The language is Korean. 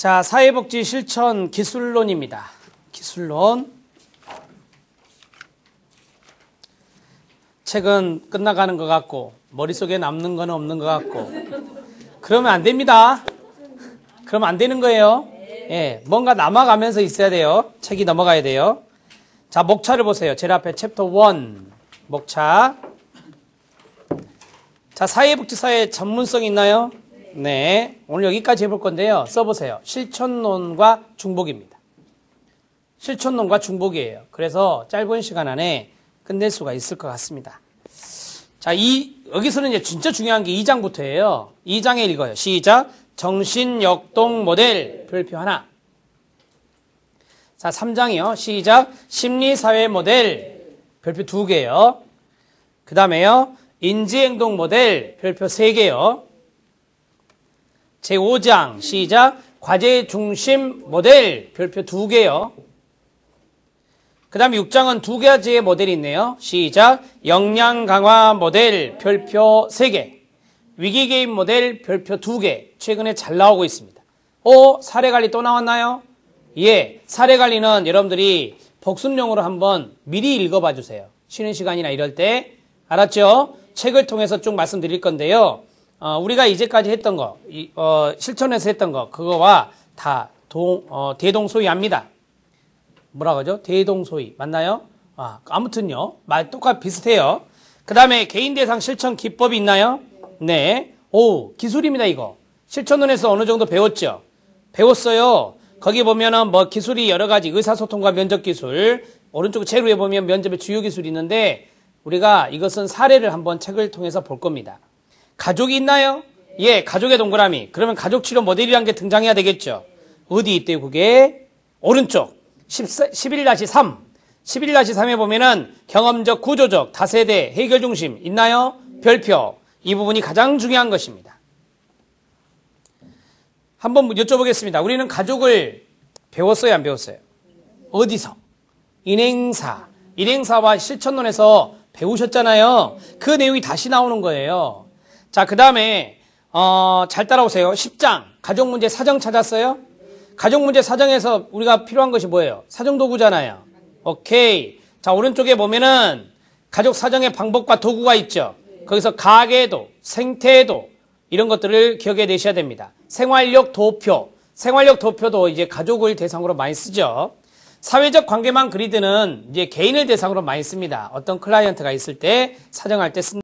자, 사회복지 실천 기술론입니다. 기술론. 책은 끝나가는 것 같고, 머릿속에 남는 건 없는 것 같고, 그러면 안 됩니다. 그러면 안 되는 거예요. 예, 뭔가 남아가면서 있어야 돼요. 책이 넘어가야 돼요. 자, 목차를 보세요. 제일 앞에 챕터 1. 목차. 자, 사회복지사의 전문성 있나요? 네. 오늘 여기까지 해볼 건데요. 써보세요. 실천론과 중복입니다. 실천론과 중복이에요. 그래서 짧은 시간 안에 끝낼 수가 있을 것 같습니다. 자, 이, 여기서는 이제 진짜 중요한 게 2장부터예요. 2장에 읽어요. 시작. 정신역동 모델 별표 하나. 자, 3장이요. 시작. 심리사회 모델 별표 두 개요. 그 다음에요. 인지행동 모델 별표 세 개요. 제5장 시작. 과제 중심 모델 별표 두 개요. 그 다음에 6장은 두 가지의 모델이 있네요. 시작. 역량 강화 모델 별표 3개. 위기 개입 모델 별표 2개. 최근에 잘 나오고 있습니다. 오, 사례 관리 또 나왔나요? 예. 사례 관리는 여러분들이 복습용으로 한번 미리 읽어봐 주세요. 쉬는 시간이나 이럴 때. 알았죠? 책을 통해서 쭉 말씀드릴 건데요. 어, 우리가 이제까지 했던 거, 이, 어, 실천해서 했던 거, 그거와 다 동, 어, 대동소이합니다. 뭐라 그러죠? 대동소이. 맞나요? 아, 아무튼요. 말 똑같 비슷해요. 그 다음에 개인 대상 실천 기법이 있나요? 네. 오, 기술입니다, 이거. 실천론에서 어느 정도 배웠죠? 배웠어요. 거기 보면은 뭐 기술이 여러 가지 의사소통과 면접 기술, 오른쪽 위에 보면 면접의 주요 기술이 있는데 우리가 이것은 사례를 한번 책을 통해서 볼 겁니다. 가족이 있나요? 예, 가족의 동그라미. 그러면 가족 치료 모델이란 게 등장해야 되겠죠. 어디 있대요, 그게? 오른쪽. 11-3. 11-3에 보면은 경험적, 구조적, 다세대, 해결 중심 있나요? 별표. 이 부분이 가장 중요한 것입니다. 한번 여쭤보겠습니다. 우리는 가족을 배웠어요, 안 배웠어요? 어디서? 인행사. 인행사와 실천론에서 배우셨잖아요. 그 내용이 다시 나오는 거예요. 자, 그 다음에, 어, 잘 따라오세요. 10장. 가족 문제 사정 찾았어요? 가족 문제 사정에서 우리가 필요한 것이 뭐예요? 사정 도구잖아요. 오케이. 자, 오른쪽에 보면은 가족 사정의 방법과 도구가 있죠. 거기서 가계도, 생태도, 이런 것들을 기억해 내셔야 됩니다. 생활력 도표. 생활력 도표도 이제 가족을 대상으로 많이 쓰죠. 사회적 관계망 그리드는 이제 개인을 대상으로 많이 씁니다. 어떤 클라이언트가 있을 때 사정할 때 쓴다.